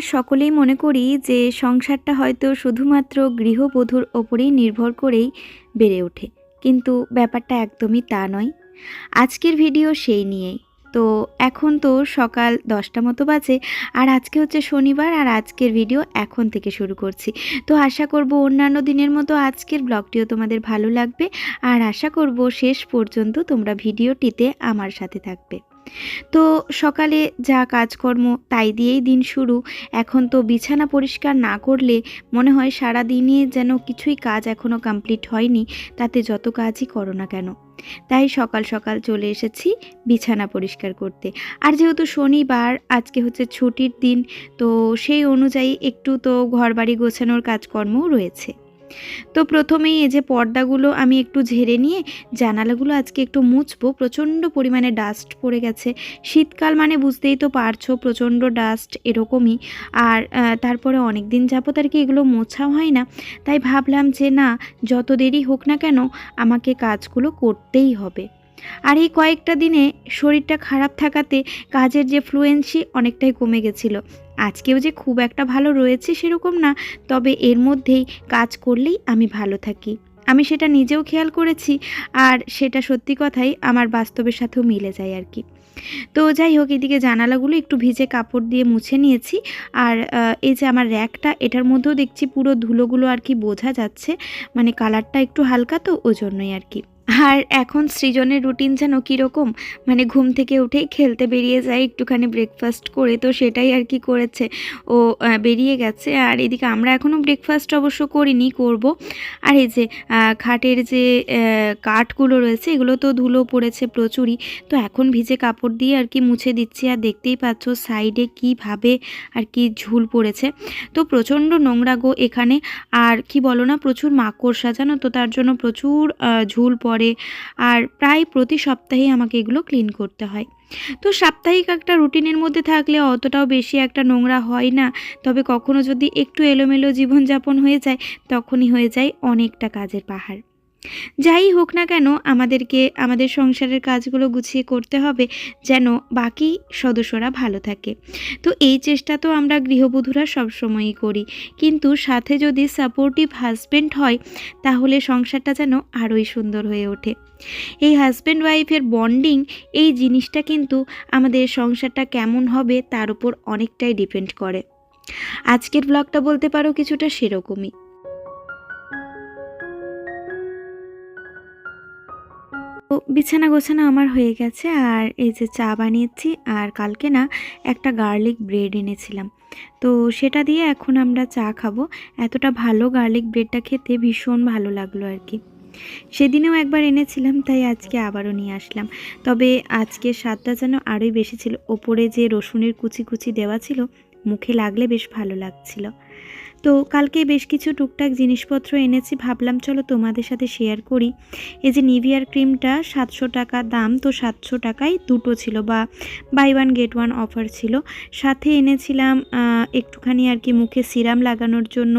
সকলেই মনে করি যে সংসারটা হয়তো শুধুমাত্র গৃহবধূর ওপরেই নির্ভর করেই বেড়ে ওঠে। কিন্তু ব্যাপারটা একদমই তা নয়। আজকের ভিডিও সেই নিয়েই। তো এখন তো সকাল দশটা মতো বাজে, আর আজকে হচ্ছে শনিবার, আর আজকের ভিডিও এখন থেকে শুরু করছি। তো আশা করব অন্যান্য দিনের মতো আজকের ব্লগটিও তোমাদের ভালো লাগবে, আর আশা করব শেষ পর্যন্ত তোমরা ভিডিওটিতে আমার সাথে থাকবে। তো সকালে যা কাজকর্ম তাই দিয়েই দিন শুরু। এখন তো বিছানা পরিষ্কার না করলে মনে হয় সারা দিনে যেন কিছুই কাজ এখনও কমপ্লিট হয়নি, তাতে যত কাজই করো না কেন। তাই সকাল সকাল চলে এসেছি বিছানা পরিষ্কার করতে। আর যেহেতু শনিবার, আজকে হচ্ছে ছুটির দিন, তো সেই অনুযায়ী একটু তো ঘরবাড়ি গোছানোর কাজকর্মও রয়েছে। তো প্রথমেই এই যে পর্দাগুলো আমি একটু ঝেড়ে নিয়ে জানালাগুলো আজকে একটু মুছবো। প্রচণ্ড পরিমাণে ডাস্ট পড়ে গেছে। শীতকাল মানে বুঝতেই তো পারছ, প্রচণ্ড ডাস্ট এরকমই। আর তারপরে অনেক দিন যাবত আর কি এগুলো মোছা হয় না। তাই ভাবলাম যে না, যত দেরি হোক না কেন, আমাকে কাজগুলো করতেই হবে। আর এই কয়েকটা দিনে শরীরটা খারাপ থাকাতে কাজের যে ফ্লুয়েন্সি অনেকটাই কমে গেছিল। আজকেও যে খুব একটা ভালো রয়েছে সেরকম না, তবে এর মধ্যেই কাজ করলেই আমি ভালো থাকি। আমি সেটা নিজেও খেয়াল করেছি আর সেটা সত্যি কথাই আমার বাস্তবের সাথেও মিলে যায় আর কি। তো যাই হোক, এদিকে জানালাগুলো একটু ভিজে কাপড় দিয়ে মুছে নিয়েছি আর এই যে আমার র্যাকটা, এটার মধ্যেও দেখছি পুরো ধুলোগুলো আর কি বোঝা যাচ্ছে মানে কালারটা একটু হালকা তো ওই জন্যই আর কি। আর এখন সৃজনের রুটিন যেন কীরকম? মানে ঘুম থেকে উঠেই খেলতে বেরিয়ে যায়, একটুখানি ব্রেকফাস্ট করে, তো সেটাই আর কি করেছে। ও বেরিয়ে গেছে আর এদিকে আমরা এখনও ব্রেকফাস্ট অবশ্য করিনি, করব। আর এই যে খাটের যে কাঠগুলো রয়েছে, এগুলো তো ধুলো পড়েছে প্রচুরই। তো এখন ভিজে কাপড় দিয়ে আর কি মুছে দিচ্ছি। আর দেখতেই পাচ্ছ সাইডে কীভাবে আর কি ঝুল পড়েছে। তো প্রচণ্ড নোংরা গো এখানে। আর কি বলো না, প্রচুর মাকড়সা, জানো তো? তার জন্য প্রচুর ঝুল পড়ে। আর প্রায় প্রতি সপ্তাহেই আমাকে এগুলো ক্লিন করতে হয়। তো সাপ্তাহিক একটা রুটিনের মধ্যে থাকলে অতটাও বেশি একটা নোংরা হয় না, তবে কখনো যদি একটু এলোমেলো জীবনযাপন হয়ে যায়, তখনই হয়ে যায় অনেকটা কাজের পাহাড়। যাই হোক না কেন, আমাদেরকে, আমাদের সংসারের কাজগুলো গুছিয়ে করতে হবে যেন বাকি সদস্যরা ভালো থাকে। তো এই চেষ্টা তো আমরা গৃহবধূরা সবসময়ই করি। কিন্তু সাথে যদি সাপোর্টিভ হাজব্যান্ড হয়, তাহলে সংসারটা যেন আরোই সুন্দর হয়ে ওঠে। এই হাজব্যান্ড ওয়াইফের বন্ডিং এই জিনিসটা কিন্তু আমাদের সংসারটা কেমন হবে তার উপর অনেকটাই ডিপেন্ড করে। আজকের ব্লগটা বলতে পারো কিছুটা সেরকমই। তো বিছানা গোছানো আমার হয়ে গেছে আর এই যে চা বানিয়েছি আর কালকে না একটা গার্লিক ব্রেড এনেছিলাম। তো সেটা দিয়ে এখন আমরা চা খাব। এতটা ভালো গার্লিক ব্রেডটা খেতে ভীষণ ভালো লাগল আর কি। সেদিনেও একবার এনেছিলাম, তাই আজকে আবারও নিয়ে আসলাম। তবে আজকে স্বাদটা যেন আরোই বেশি ছিল। ওপরে যে রসুনের কুচি কুচি দেওয়া ছিল, মুখে লাগলে বেশ ভালো লাগছিল। তো কালকে বেশ কিছু টুকটাক জিনিসপত্র এনেছি, ভাবলাম চলো তোমাদের সাথে শেয়ার করি। এই যে নিভিয়ার ক্রিমটা সাতশো টাকা দাম, তো সাতশো টাকায় দুটো ছিল বা buy one get one offer ছিল। সাথে এনেছিলাম একটুখানি আর কি মুখে সিরাম লাগানোর জন্য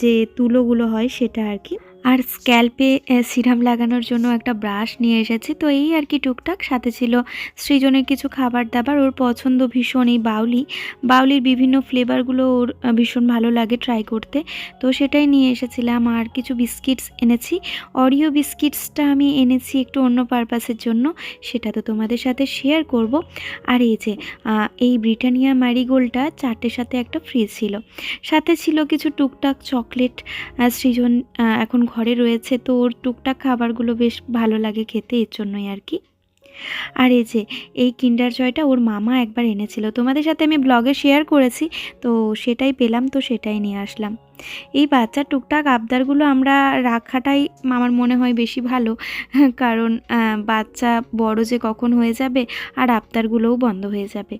যে তুলোগুলো হয় সেটা আর কি। আর স্ক্যাল্পে সিরাম লাগানোর জন্য একটা ব্রাশ নিয়ে এসেছি। তো এই আর কি টুকটাক। সাথে ছিল সৃজনের কিছু খাবার দাবার। ওর পছন্দ ভীষণ এই বাউলি। বাউলির বিভিন্ন ফ্লেভারগুলো ওর ভীষণ ভালো লাগে ট্রাই করতে। তো সেটাই নিয়ে এসেছিলাম। আর কিছু বিস্কিটস এনেছি। অরিও বিস্কিটসটা আমি এনেছি একটু অন্য পারপাসের জন্য। সেটা তো তোমাদের সাথে শেয়ার করব। আর এই যে এই ব্রিটানিয়া ম্যারিগোল্ডটা চারটের সাথে একটা ফ্রি ছিল। সাথে ছিল কিছু টুকটাক চকলেট সৃজন এখন ঘরে রয়েছে তো ওর টুকটাক খাবারগুলো বেশ ভালো লাগে খেতে এর জন্যই আর কি। আর এই যে, এই কিন্ডার জয়টা ওর মামা একবার এনেছিল। তোমাদের সাথে আমি ব্লগে শেয়ার করেছি, তো সেটাই পেলাম, তো সেটাই নিয়ে আসলাম। এই বাচ্চার টুকটাক আবদারগুলো আমরা রাখাটাই আমার মনে হয় বেশি ভালো, কারণ বাচ্চা বড় যে কখন হয়ে যাবে আর আবদারগুলোও বন্ধ হয়ে যাবে।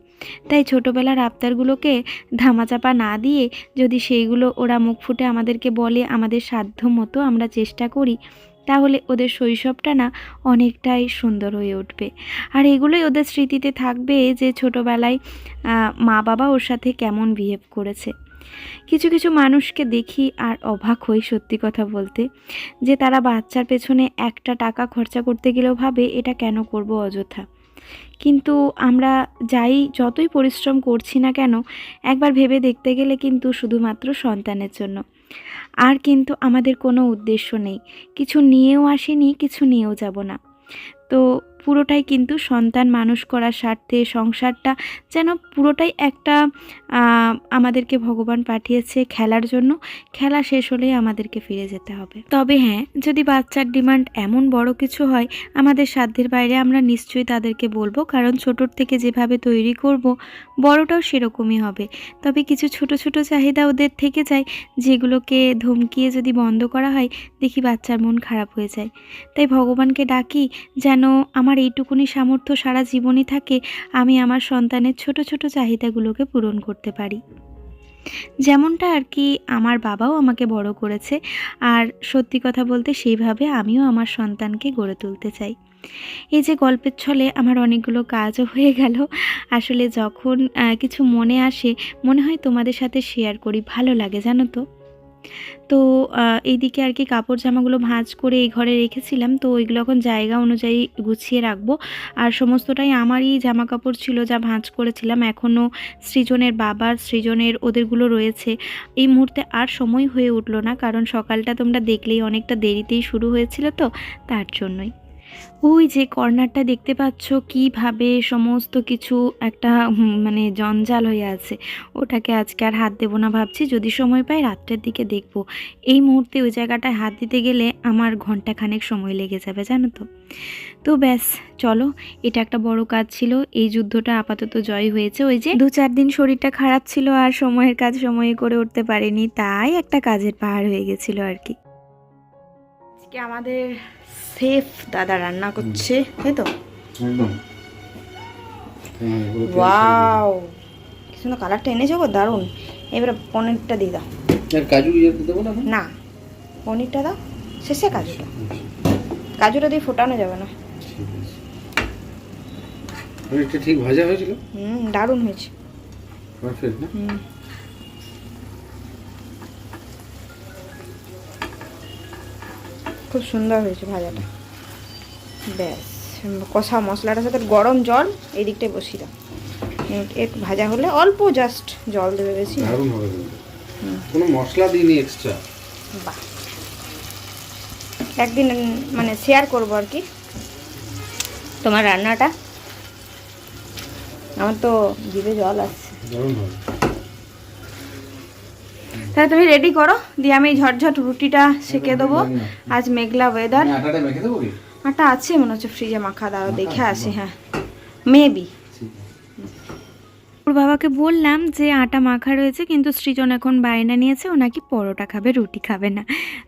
তাই ছোটোবেলার আবদারগুলোকে ধামাচাপা না দিয়ে যদি সেইগুলো ওরা মুখ ফুটে আমাদেরকে বলে, আমাদের সাধ্য মতো আমরা চেষ্টা করি তাহলে ওদের শৈশবটা না অনেকটাই সুন্দর হয়ে উঠবে। আর এগুলোই ওদের স্মৃতিতে থাকবে যে ছোটোবেলায় মা বাবা ওর সাথে কেমন বিহেভ করেছে। কিছু কিছু মানুষকে দেখি আর অবাক হই সত্যি কথা বলতে, যে তারা বাচ্চার পেছনে একটা টাকা খরচা করতে গেলেও ভাবে এটা কেন করব অযথা। কিন্তু আমরা যাই যতই পরিশ্রম করছি না কেন, একবার ভেবে দেখতে গেলে কিন্তু শুধুমাত্র সন্তানের জন্য। আর কিন্তু আমাদের কোনো উদ্দেশ্য নেই। কিছু নিয়েও আসেনি কিছু নিয়েও যাব না। তো পুরোটাই কিন্তু সন্তান মানুষ করার স্বার্থে, সংসারটা যেন পুরোটাই একটা আমাদেরকে ভগবান পাঠিয়েছে খেলার জন্য। খেলা শেষ হলেই আমাদেরকে ফিরে যেতে হবে। তবে হ্যাঁ যদি বাচ্চার ডিমান্ড এমন বড় কিছু হয়, আমাদের সাধ্যের বাইরে আমরা নিশ্চয়ই তাদেরকে বলব, কারণ ছোটোর থেকে যেভাবে তৈরি করব, বড়টাও সেরকমই হবে। তবে কিছু ছোট ছোট চাহিদা ওদের থেকে যায়, যেগুলোকে ধমকিয়ে যদি বন্ধ করা হয়, দেখি বাচ্চার মন খারাপ হয়ে যায়। তাই ভগবানকে ডাকি যেন আমার এইটুকুনি সামর্থ্য সারা জীবনই থাকে, আমি আমার সন্তানের ছোট ছোট চাহিদাগুলোকে পূরণ করতে পারি। যেমনটা আর কি আমার বাবাও আমাকে বড় করেছে, আর সত্যি কথা বলতে সেইভাবে আমিও আমার সন্তানকে গড়ে তুলতে চাই। এই যে গল্পের ছলে আমার অনেকগুলো কাজও হয়ে গেল, আসলে যখন কিছু মনে আসে, মনে হয় তোমাদের সাথে শেয়ার করি, ভালো লাগে, জানো তো? তো এইদিকে আর কি কাপড় জামাগুলো ভাঁজ করে এই ঘরে রেখেছিলাম। তো ওইগুলো এখন জায়গা অনুযায়ী গুছিয়ে রাখব। আর সমস্তটাই আমারই জামা কাপড় ছিল যা ভাঁজ করেছিলাম। এখনও সৃজনের বাবার সৃজনের ওদেরগুলো রয়েছে। এই মুহূর্তে আর সময় হয়ে উঠল না, কারণ সকালটা তোমরা দেখলেই অনেকটা দেরিতেই শুরু হয়েছিল তো, তার জন্যই। ওই যে কর্নারটা দেখতে পাচ্ছ, কীভাবে সমস্ত কিছু একটা মানে জঞ্জাল হয়ে আছে। ওটাকে আজকে আর হাত দেবো না ভাবছি, যদি সময় পাই রাত্রের দিকে দেখব। এই মুহূর্তে ওই জায়গাটায় হাত দিতে গেলে আমার ঘণ্টা খানেক সময় লেগে যাবে, জানো তো। তো ব্যাস, চলো, এটা একটা বড় কাজ ছিল, এই যুদ্ধটা আপাতত জয় হয়েছে। ওই যে দু চার দিন শরীরটা খারাপ ছিল আর সময়ের কাজ সময়ে করে উঠতে পারিনি, তাই একটা কাজের পাহাড় হয়ে গেছিল আর কি। আজকে আমাদের সেফ দাদা রান্না করছে তাই তো হ্যাঁ, ওয়াও। কি সুন্দর কালারটা এনেছো গো? দারুণ। এবারে পনিরটা দিয়ে দাও। কাজু না পনিরটা দাও। শেষে কাজুটা। কাজুটা দিয়ে ফোটানো যাবে না। ঠিক ভাজা হয়েছিল? হুম দারুণ হয়েছে। পারফেক্ট না? হুম। খুব সুন্দর হয়েছে ভাজাটা। ব্যাস কষা মশলাটার সাথে গরম জল এই দিকটায় বসিয়ে দাও। এক ভাজা হলে অল্প জাস্ট জল দেবে বেশি। কোনো মশলা দিইনি এক্সট্রা বাহ। একদিন মানে শেয়ার করব আর কি। তোমার রান্নাটা। আমার তো জিভে জল আসছে। তাহলে তুমি রেডি করো। দিয়ে আমি ঝটঝট রুটিটা সেকে দেবো। আজ মেঘলা ওয়েদার আটা আছে মনে হচ্ছে ফ্রিজে মাখা দাও দেখে আসি হ্যাঁ। মেবি ওর বাবাকে বললাম যে আটা মাখা রয়েছে, কিন্তু সৃজন এখন বায়না নিয়েছে, ও পরোটা খাবে, রুটি খাবে না।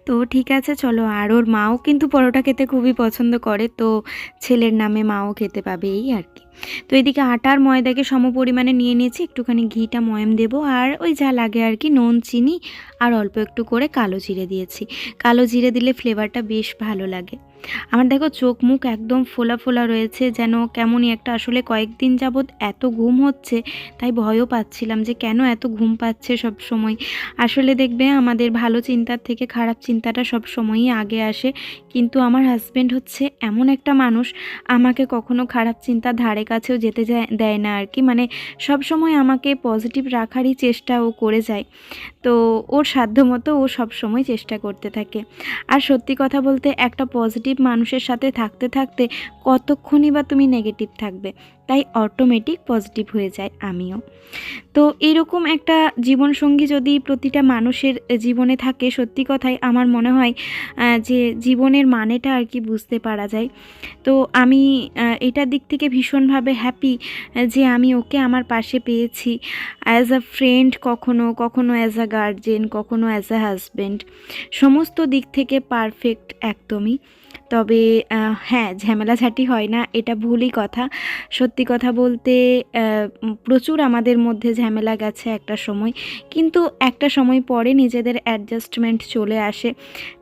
তো ঠিক আছে, চলো, আর ওর মাও কিন্তু পরোটা খেতে খুবই পছন্দ করে, তো ছেলের নামে মাও খেতে পাবে এই আর কি। তো এদিকে আটার ময়দাকে সম পরিমাণে নিয়ে নিয়েছি, একটুখানি ঘিটা ময়ম দেবো, আর ওই যা লাগে আর কি, নুন, চিনি, আর অল্প একটু করে কালো জিরে দিয়েছি। কালো জিরে দিলে ফ্লেভারটা বেশ ভালো লাগে। আমার দেখো চোখ মুখ একদম ফোলা ফোলা রয়েছে, যেন কেমনই একটা আসলে কয়েকদিন যাবৎ এত ঘুম হচ্ছে, তাই ভয়ও পাচ্ছিলাম যে কেন এত ঘুম পাচ্ছে সব সময়। আসলে দেখবে আমাদের ভালো চিন্তার থেকে খারাপ চিন্তাটা সব সময়ই আগে আসে, কিন্তু আমার হাজব্যান্ড হচ্ছে এমন একটা মানুষ, আমাকে কখনো খারাপ চিন্তা ধারে কাছেও যেতে দেয় না আর কি মানে সব সময় আমাকে পজিটিভ রাখারই চেষ্টা ও করে যায়। তো ওর সাধ্যমতো ও সব সময় চেষ্টা করতে থাকে। আর সত্যি কথা বলতে একটা পজিটিভ মানুষের সাথে থাকতে থাকতে কতক্ষণই বা তুমি নেগেটিভ থাকবে, তাই অটোমেটিক পজিটিভ হয়ে যায় আমিও। তো এরকম একটা জীবনসঙ্গী যদি প্রতিটা মানুষের জীবনে থাকে, সত্যি কথাই আমার মনে হয় যে জীবনের মানেটা আর কি বুঝতে পারা যায়। তো আমি এটার দিক থেকে ভীষণভাবে হ্যাপি যে আমি ওকে আমার পাশে পেয়েছি অ্যাজ আ ফ্রেন্ড কখনো কখনো অ্যাজ আ গার্জেন কখনো অ্যাজ আ হাজব্যান্ড সমস্ত দিক থেকে পারফেক্ট একদমই। তবে হ্যাঁ ঝামেলাঝাটি হয় না, এটা ভুলই কথা। সত্যি কথা বলতে প্রচুর আমাদের মধ্যে ঝামেলা গেছে একটা সময়। কিন্তু একটা সময় পরে নিজেদের অ্যাডজাস্টমেন্ট চলে আসে।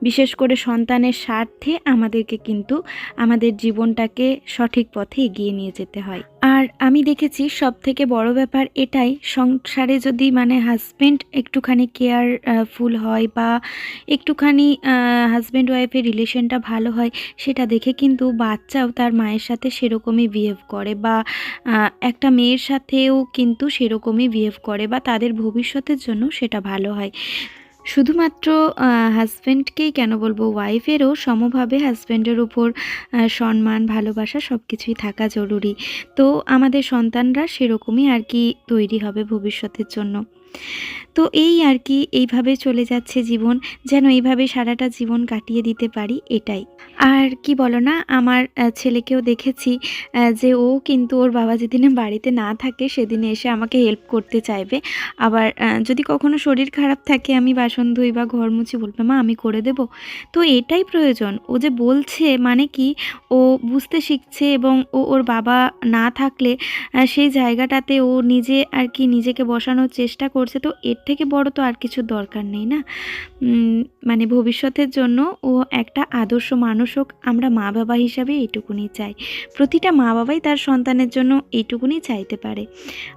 বিশেষ করে সন্তানের স্বার্থে আমাদেরকে কিন্তু আমাদের জীবনটাকে সঠিক পথে এগিয়ে নিয়ে যেতে হয়। আর আমি দেখেছি সব থেকে বড় ব্যাপার এটাই, সংসারে যদি মানে হাজব্যান্ড একটুখানি কেয়ার ফুল হয় বা একটুখানি হাজব্যান্ড ওয়াইফের রিলেশনটা ভালো হয় সেটা দেখে কিন্তু বাচ্চাও তার মায়ের সাথে সেরকমই বিহেভ করে বা একটা মেয়ের সাথেও কিন্তু সেরকমই বিহেভ করে বা তাদের ভবিষ্যতের জন্য সেটা ভালো হয়। শুধুমাত্র হাজব্যান্ডকেই কেন বলব ওয়াইফেরও সমভাবে হাজব্যান্ডের উপর সম্মান, ভালোবাসা সব কিছুই থাকা জরুরি। তো আমাদের সন্তানরা সেরকমই আর কি তৈরি হবে ভবিষ্যতের জন্য। তো এই আর কি, এইভাবে চলে যাচ্ছে জীবন, যেন এইভাবে সারাটা জীবন কাটিয়ে দিতে পারি এটাই। আর কি বলো না, আমার ছেলেকেও দেখেছি যে ও কিন্তু ওর বাবা যেদিনে বাড়িতে না থাকে সেদিনে এসে আমাকে হেল্প করতে চাইবে। আবার যদি কখনো শরীর খারাপ থাকে, আমি বাসন ধুই বা ঘর মুছি বলবে, মা, আমি করে দেব? তো এটাই প্রয়োজন। ও যে বলছে মানে কি, ও বুঝতে শিখছে এবং ও, ওর বাবা না থাকলে সেই জায়গাটাতে ও নিজে আর কি নিজেকে বসানোর চেষ্টা করছে, তো এর থেকে বড় তো আর কিছু দরকার নেই না? মানে ভবিষ্যতের জন্য ও একটা আদর্শ মানুষ হোক, আমরা মা বাবা হিসাবে এইটুকুনি চাই। প্রতিটা মা বাবাই তার সন্তানের জন্য এইটুকুনি চাইতে পারে।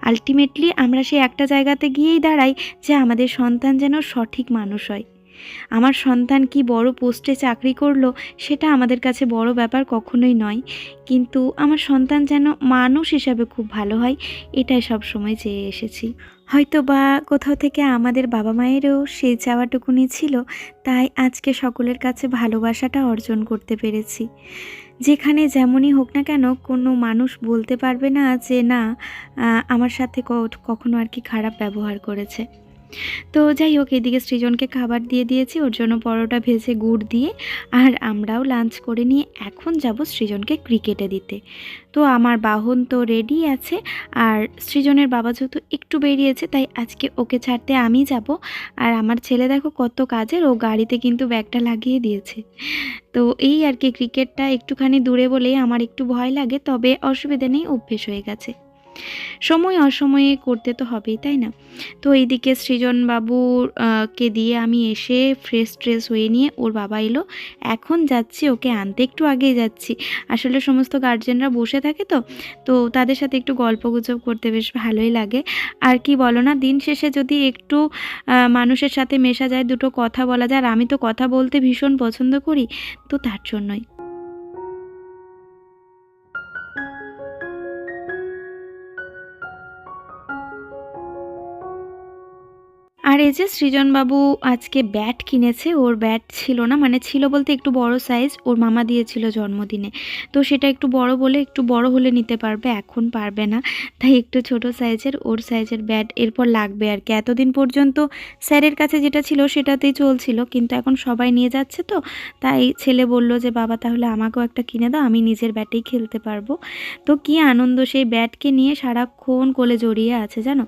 আলটিমেটলি আমরা সেই একটা জায়গাতে গিয়েই দাঁড়াই যে আমাদের সন্তান যেন সঠিক মানুষ হয়। আমার সন্তান কি বড় পোস্টে চাকরি করল, সেটা আমাদের কাছে বড় ব্যাপার কখনোই নয়। কিন্তু আমার সন্তান যেন মানুষ হিসাবে খুব ভালো হয়, এটাই সব সময় চেয়ে এসেছি। হয়তো বা কোথাও থেকে আমাদের বাবা মায়েরও সেই চাওয়াটুকুনি ছিল, তাই আজকে সকলের কাছে ভালোবাসাটা অর্জন করতে পেরেছি। যেখানে যেমনই হোক না কেন, কোনো মানুষ বলতে পারবে না যে, না আমার সাথে কখনো আর কি খারাপ ব্যবহার করেছে। তো যাই হোক, এদিকে সৃজনকে খাবার দিয়ে দিয়েছি, ওর জন্য পরোটা ভেজে গুড় দিয়ে, আর আমরাও লাঞ্চ করে নিয়ে এখন যাব সৃজনকে ক্রিকেটে দিতে। তো আমার বাহন তো রেডি আছে, আর সৃজনের বাবা যেহেতু একটু বেরিয়েছে, তাই আজকে ওকে ছাড়তে আমি যাব। আর আমার ছেলে দেখো কত কাজের, ও গাড়িতে কিন্তু ব্যাগটা লাগিয়ে দিয়েছে। তো এই আর কি ক্রিকেটটা একটুখানি দূরে বলেই আমার একটু ভয় লাগে, তবে অসুবিধা নেই, অভ্যেস হয়ে গেছে। সময় অসময়ে করতে তো হবেই, তাই না? তো এইদিকে সৃজন বাবুর কে দিয়ে আমি এসে ফ্রেশ ট্রেশ হয়ে নিয়ে ওর বাবা এলো। এখন যাচ্ছি, ওকে আনতে একটু আগেই যাচ্ছি। আসলে সমস্ত গার্জেনরা বসে থাকে তো তো তাদের সাথে একটু গল্প গুজব করতে বেশ ভালোই লাগে। আর কি বলো না, দিন শেষে যদি একটু মানুষের সাথে মেশা যায়, দুটো কথা বলা যায়, আর আমি তো কথা বলতে ভীষণ পছন্দ করি, তো তার জন্যই। আর এই যে সৃজনবাবু আজকে ব্যাট কিনেছে, ওর ব্যাট ছিল না মানে ছিল বলতে একটু বড় সাইজ ওর মামা দিয়েছিল জন্মদিনে। তো সেটা একটু বড় বলে একটু বড় হলে নিতে পারবে, এখন পারবে না। তাই একটু ছোট সাইজের ওর সাইজের ব্যাট এরপর লাগবে আর কি। এতদিন পর্যন্ত স্যারের কাছে যেটা ছিল সেটাতেই চলছিল, কিন্তু এখন সবাই নিয়ে যাচ্ছে তো, তাই ছেলে বলল যে, বাবা, তাহলে আমাকেও একটা কিনে দাও, আমি নিজের ব্যাটেই খেলতে পারব। তো কি আনন্দ সেই ব্যাটকে নিয়ে সারাক্ষণ কোলে জড়িয়ে আছে, জানো?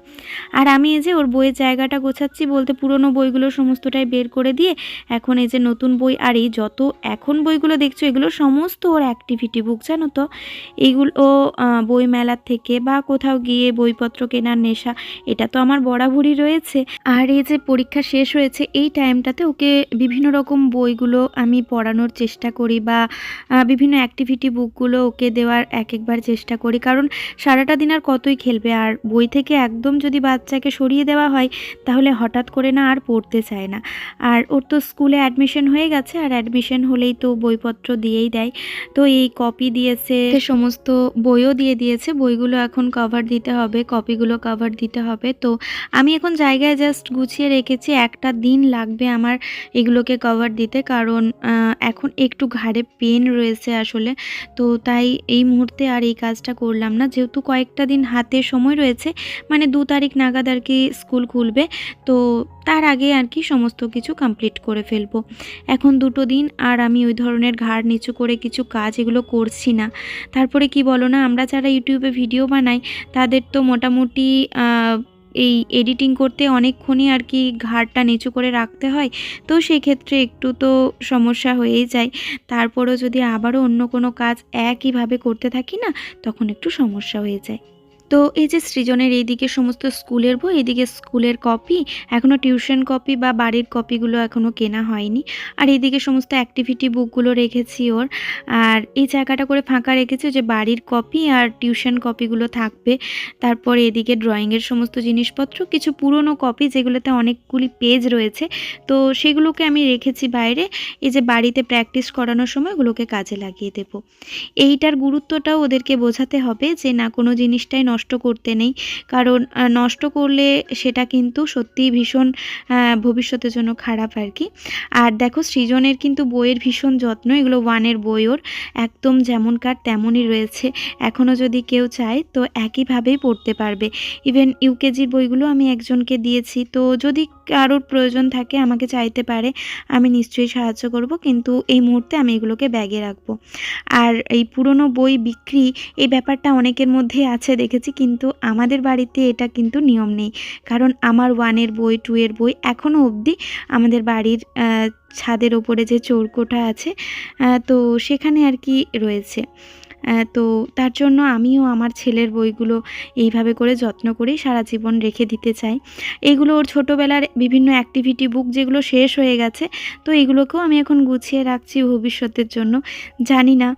আর আমি এই যে ওর বইয়ের জায়গাটা গোছাচ্ছি বলতে পুরনো বইগুলো সমস্তটাই বের করে দিয়ে এখন এই যে নতুন বই আর এই যত এখন বইগুলো দেখছ এগুলো সমস্ত ওর অ্যাক্টিভিটি বুক জানো তো? এইগুলো আহ, বই মেলার থেকে বা কোথাও গিয়ে বইপত্র কেনার নেশা এটা তো আমার বরাবরই রয়েছে। আর এই যে পরীক্ষা শেষ হয়েছে এই টাইমটাতে ওকে বিভিন্ন রকম বইগুলো আমি পড়ানোর চেষ্টা করি বা বিভিন্ন অ্যাক্টিভিটি বুকগুলো ওকে দেওয়ার এক একবার চেষ্টা করি। কারণ সারাটা দিন আর কতই খেলবে? আর বই থেকে একদম যদি বাচ্চাকে সরিয়ে দেওয়া হয় তাহলে হঠাৎ করে না আর পড়তে চায় না। আর ওর তো স্কুলে অ্যাডমিশন হয়ে গেছে, আর অ্যাডমিশন হলেই তো বইপত্র দিয়েই দেয়। তো এই কপি দিয়েছে সমস্ত বইও দিয়ে দিয়েছে, বইগুলো এখন কভার দিতে হবে কপিগুলো কভার দিতে হবে। তো আমি এখন জায়গায় জাস্ট গুছিয়ে রেখেছি, একটা দিন লাগবে আমার এগুলোকে কভার দিতে, কারণ এখন একটু ঘাড়ে পেন রয়েছে আসলে। তো তাই এই মুহূর্তে আর এই কাজটা করলাম না। যেহেতু কয়েকটা দিন হাতে সময় রয়েছে মানে দু তারিখ নাগাদ আর কি স্কুল খুলবে, তো তার আগে আর কি সমস্ত কিছু কমপ্লিট করে ফেলব। এখন দুটো দিন আর আমি ওই ধরনের ঘাড় নিচু করে কিছু কাজ এগুলো করছি না। তারপরে কি বলো না, আমরা যারা ইউটিউবে ভিডিও বানাই, তাদের তো মোটামুটি এই এডিটিং করতে অনেকক্ষণই আর কি ঘাড়টা নিচু করে রাখতে হয়। তো সেক্ষেত্রে একটু তো সমস্যা হয়েই যায়। তারপরেও যদি আবারও অন্য কোনো কাজ একইভাবে করতে থাকি না, তখন একটু সমস্যা হয়ে যায়। তো এই যে সৃজনের এইদিকে সমস্ত স্কুলের বই এদিকে স্কুলের কপি এখনও টিউশন কপি বা বাড়ির কপিগুলো এখনও কেনা হয়নি। আর এইদিকে সমস্ত অ্যাক্টিভিটি বুকগুলো রেখেছি ওর। আর এই জায়গাটা করে ফাঁকা রেখেছি যে বাড়ির কপি আর টিউশন কপিগুলো থাকবে। তারপরে এদিকে ড্রয়িংয়ের সমস্ত জিনিসপত্র, কিছু পুরনো কপি যেগুলোতে অনেকগুলি পেজ রয়েছে। তো সেগুলোকে আমি রেখেছি বাইরে। এই যে বাড়িতে প্র্যাকটিস করানোর সময় ওগুলোকে কাজে লাগিয়ে দেব। এইটার গুরুত্বটাও ওদেরকে বোঝাতে হবে যে না কোনো জিনিসটাই নষ্ট করতে নেই। কারণ নষ্ট করলে সেটা কিন্তু সত্যিই ভীষণ ভবিষ্যতের জন্য খারাপ আর কি। আর দেখো সৃজনের কিন্তু বইয়ের ভীষণ যত্ন, এগুলো ওয়ানের বই ওর, একদম যেমনকার তেমনই রয়েছে। এখনও যদি কেউ চায় তো একইভাবেই পড়তে পারবে। ইভেন ইউকেজির বইগুলো আমি একজনকে দিয়েছি, তো যদি কারোর প্রয়োজন থাকে, আমাকে চাইতে পারে, আমি নিশ্চয়ই সাহায্য করব, কিন্তু এই মুহূর্তে আমি এগুলোকে ব্যাগে রাখব। আর এই পুরনো বই বিক্রি, এই ব্যাপারটা অনেকের মধ্যে আছে দেখেছি। কিন্তু আমাদের বাড়িতে এটা কিন্তু নিয়ম নেই। কারণ আমার ওয়ানের বই টু এর বই এখনও অবধি আমাদের বাড়ির ছাদের ওপরে যে চোরকোঠা আছে তো সেখানে আর কি রয়েছে। তো তার জন্য আমিও আমার ছেলের বইগুলো এইভাবে করে যত্ন করেই সারা জীবন রেখে দিতে চাই। এইগুলো ওর ছোটোবেলার বিভিন্ন অ্যাক্টিভিটি বুক যেগুলো শেষ হয়ে গেছে, তো এইগুলোকেও আমি এখন গুছিয়ে রাখছি ভবিষ্যতের জন্য। জানি না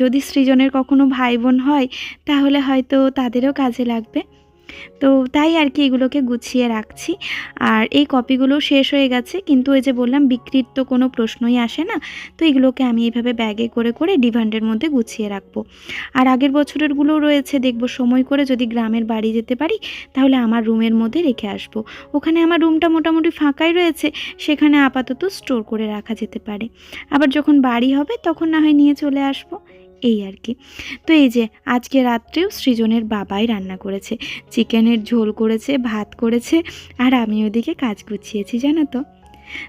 যদি সৃজনের কখনো ভাই বোন হয়, তাহলে হয়তো তাদেরও কাজে লাগবে। তো তাই আর কি এগুলোকে গুছিয়ে রাখছি। আর এই কপিগুলো শেষ হয়ে গেছে, কিন্তু ওই যে বললাম বিক্রির তো কোনো প্রশ্নই আসে না, তো এগুলোকে আমি এইভাবে ব্যাগে করে করে ডিভান্ডের মধ্যে গুছিয়ে রাখব। আর আগের বছরেরগুলো রয়েছে, দেখব সময় করে যদি গ্রামের বাড়ি যেতে পারি, তাহলে আমার রুমের মধ্যে রেখে আসব। ওখানে আমার রুমটা মোটামুটি ফাঁকাই রয়েছে, সেখানে আপাতত স্টোর করে রাখা যেতে পারে। আবার যখন বাড়ি হবে, তখন না হয় নিয়ে চলে আসব। এই আর কি। তো এই যে, আজকে রাত্রেও সৃজনের বাবাই রান্না করেছে। চিকেনের ঝোল করেছে, ভাত করেছে, আর আমি ওদিকে কাজ গুছিয়েছি, জানো তো।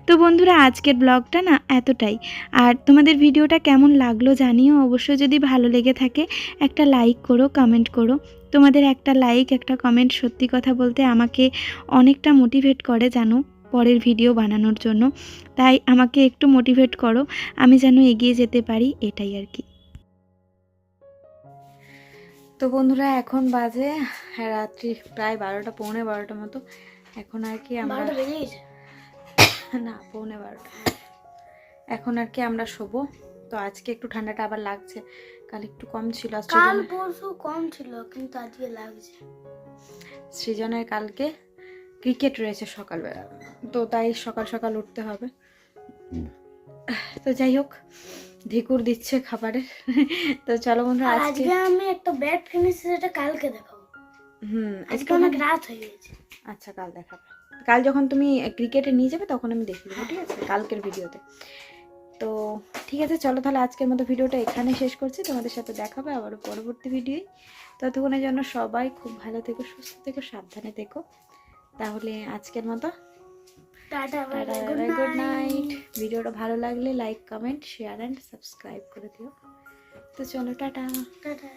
তো বন্ধুরা, আজকের ব্লগটা না এতটাই। আর তোমাদের ভিডিওটা কেমন লাগল জানিও। অবশ্যই যদি ভালো লেগে থাকে, একটা লাইক করো, কমেন্ট করো। তোমাদের একটা লাইক, একটা কমেন্ট সত্যি কথা বলতে আমাকে অনেকটা মোটিভেট করে জানো, পরের ভিডিও বানানোর জন্য। তাই আমাকে একটু মোটিভেট করো, আমি যেন এগিয়ে যেতে পারি, এটাই আর কি। তো বন্ধুরা এখন বাজে রাত্রি প্রায় বারোটা পৌনে বারোটা মতো। এখন আর কি আমরা না পৌনে বারোটা। এখন আর কি আমরা শোবো। তো আজকে একটু ঠান্ডাটা আবার লাগছে। কাল একটু কম ছিল কাল পরশু কম ছিল কিন্তু আজকে লাগছে। সৃজনের কালকে ক্রিকেট রয়েছে সকালবেলা। তো তাই সকাল সকাল উঠতে হবে। তো যাই হোক ধিকুর দিচ্ছে খাবারের তো চলো বন্ধুরা আজকে আমি একটা ব্যাট কিনেছি সেটা কালকে দেখাবো। হুম আজকে অনেক রাত হয়ে গেছে। আচ্ছা কাল দেখাবো। কাল যখন তুমি ক্রিকেটে নিয়ে যাবে তখন আমি দেখে দেবো ঠিক আছে? কালকের ভিডিওতে। তো ঠিক আছে চলো তাহলে আজকের মতো ভিডিওটা এখানে শেষ করছি। তোমাদের সাথে দেখাবে আবারও পরবর্তী ভিডিওয় ততক্ষণের জন্য সবাই খুব ভালো থেকো সুস্থ থেকো সাবধানে থেকো। তাহলে আজকের মতো টাটা গুড নাইট ভিডিওটা ভালো লাগলে like comment share and subscribe করে দিও। তো চলো টাটা। টাটা।